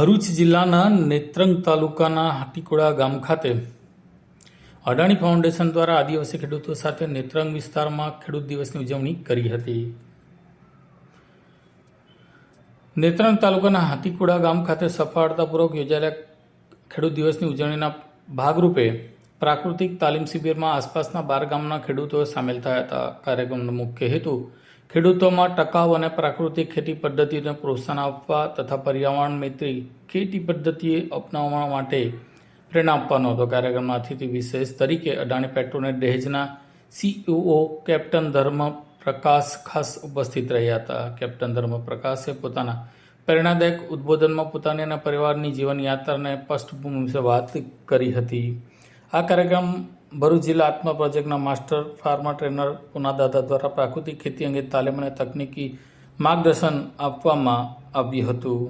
ભરૂચ જિલ્લાના નેત્રંગ તાલુકાના હાટીકોડા ગામ ખાતે અડાણી ફાઉન્ડેશન દ્વારા આદિવાસી ખેડૂતો સાથે નેત્રંગ વિસ્તારમાં ખેડૂત દિવસની ઉજવણી કરી હતી. નેત્રંગ તાલુકાના હાથીકુડા ગામ ખાતે સફળતાપૂર્વક યોજાયેલા ખેડૂત દિવસની ઉજવણીના ભાગરૂપે પ્રાકૃતિક તાલીમ શિબિરમાં આસપાસના બાર ગામના ખેડૂતો સામેલ થયા હતા. કાર્યક્રમનો મુખ્ય હેતુ ખેડૂતોમાં ટકાઉ અને પ્રાકૃતિક ખેતી પદ્ધતિને પ્રોત્સાહન આપવા તથા પર્યાવરણ મૈત્રી ખેતી પદ્ધતિ અપનાવવા માટે પ્રેરણા આપવાનો હતો. કાર્યક્રમના અતિથિ વિશેષ તરીકે અડાણી પેટ્રોનેટ દહેજના સીઈઓ કેપ્ટન ધર્મ પ્રકાશ ખાસ ઉપસ્થિત રહ્યા હતા. કેપ્ટન ધર્મ પ્રકાશે પોતાના પ્રેરણાદાયક ઉદ્બોધનમાં પોતાની અને પરિવારની જીવન યાત્રાને પૃષ્ઠભૂમિ વિશે વાત કરી હતી. આ કાર્યક્રમ ભરૂચ જિલ્લા આત્મા પ્રોજેક્ટના માસ્ટર ફાર્મા ટ્રેનર પુનાદાદા દ્વારા પ્રાકૃતિક ખેતી અંગે તાલીમ અને તકનીકી માર્ગદર્શન આપવામાં આવ્યું હતું.